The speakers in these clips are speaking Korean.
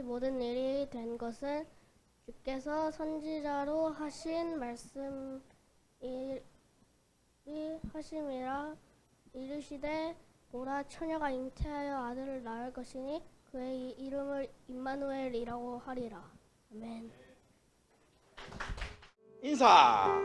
모든 일이 된 것은 주께서 선지자로 하신 말씀이 하심이라 이르시되 보라 처녀가 잉태하여 아들을 낳을 것이니 그의 이- 이름을 임마누엘이라고 하리라 아멘. 인사.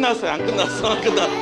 끝났어요. 안 끝났어. 안 끝났어.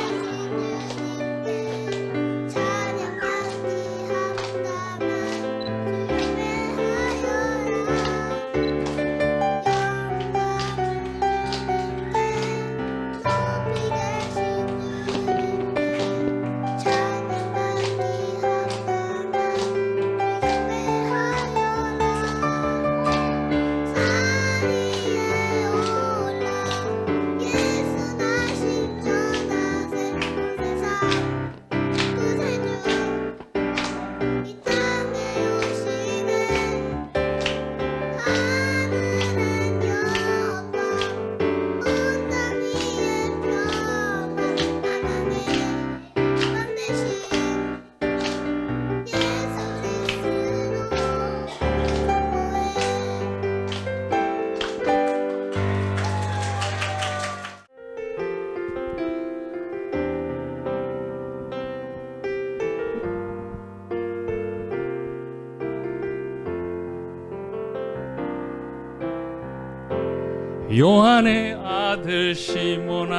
요한의 아들 시몬아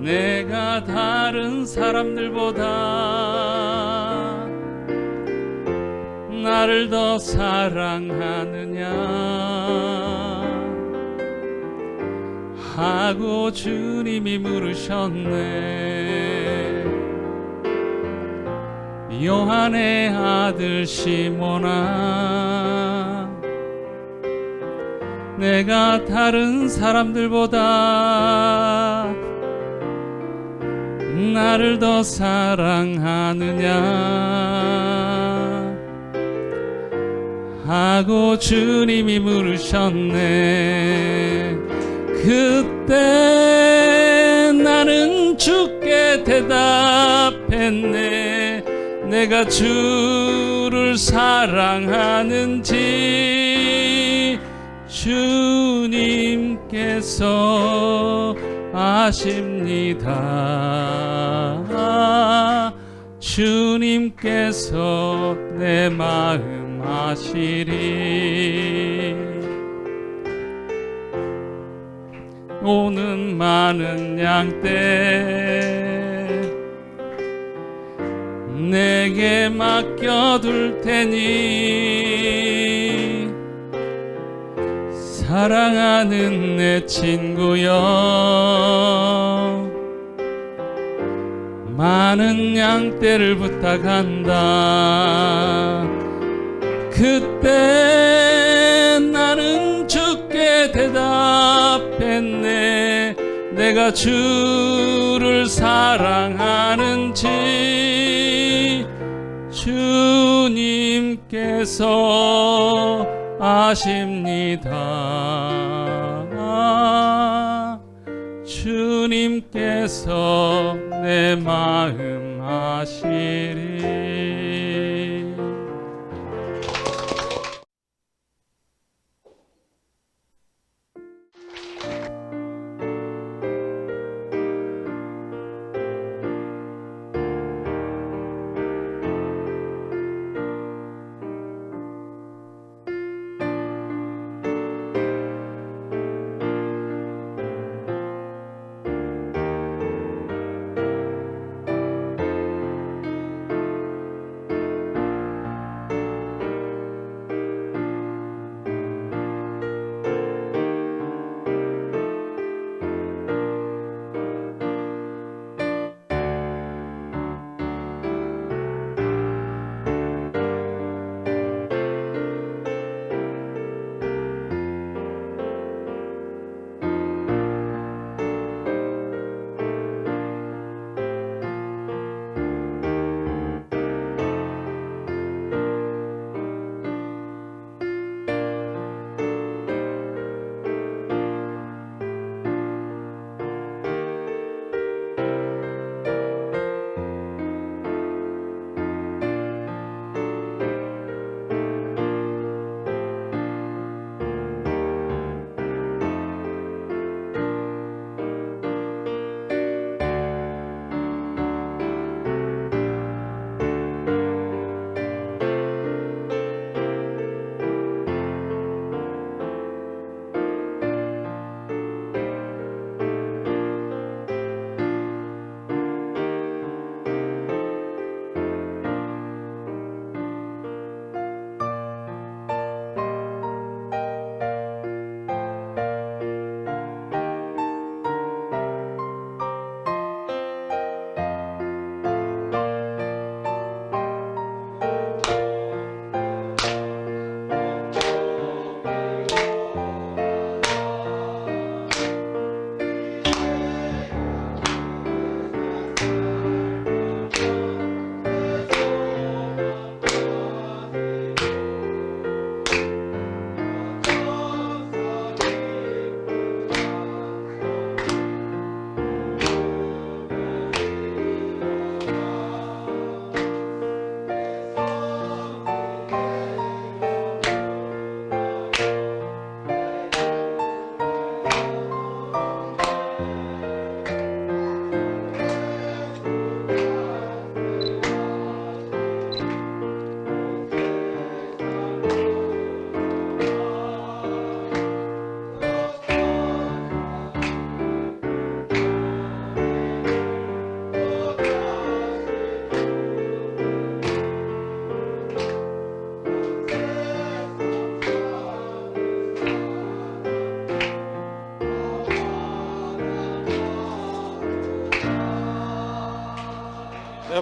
내가 다른 사람들보다 나를 더 사랑하느냐? 하고 주님이 물으셨네. 요한의 아들 시몬아 내가 다른 사람들보다 나를 더 사랑하느냐? 하고 주님이 물으셨네. 그때 나는 주께 대답했네. 내가 주를 사랑하는지 주님께서 아십니다. 주님께서 내 마음 아시리 오는 많은 양떼 내게 맡겨둘 테니 사랑하는 내 친구여. 많은 양떼를 부탁한다. 그때 나는 주께 대답했네. 내가 주를 사랑하는지 주님께서 아십니다. 주님께서 내 마음 아시리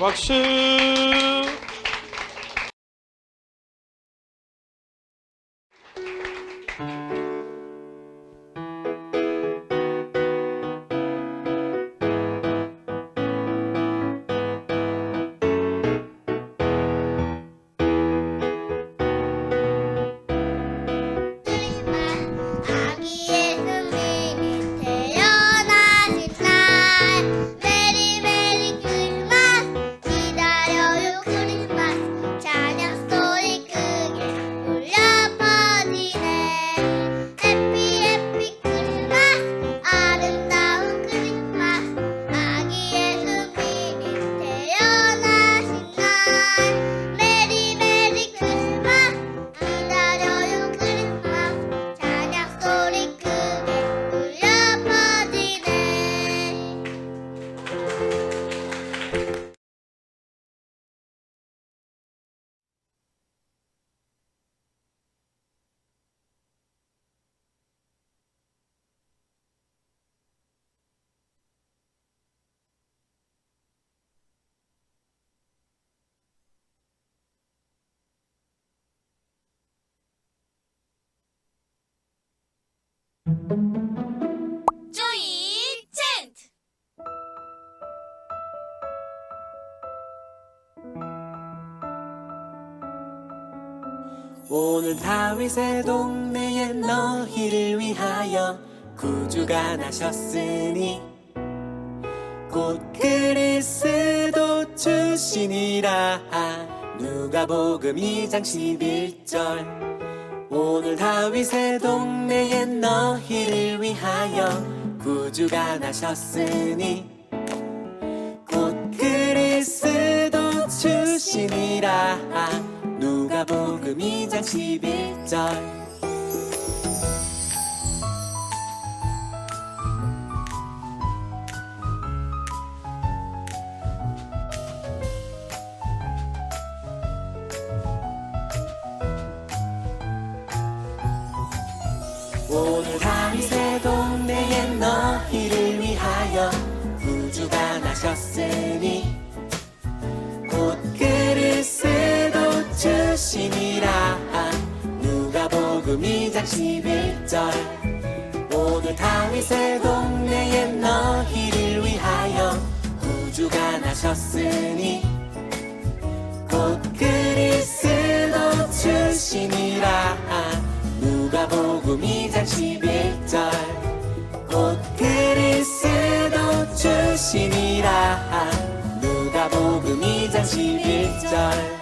bakışı. You. 조이 챈트. 오늘 다윗의 동네에 너희를 위하여 구주가 나셨으니 곧 그리스도 주시니라 누가복음 2장 11절 오늘 다윗의 동네에 너희를 위하여 구주가 나셨으니 곧 그리스도 주시니라. 누가복음 2장 11절 31절. 모두 다윗의 동네에 너희를 위하여 우주가 나셨으니 곧 그리스도 출신이라. 누가 복음 2장 11절. 곧 그리스도 출신이라. 누가 복음 2장 11절.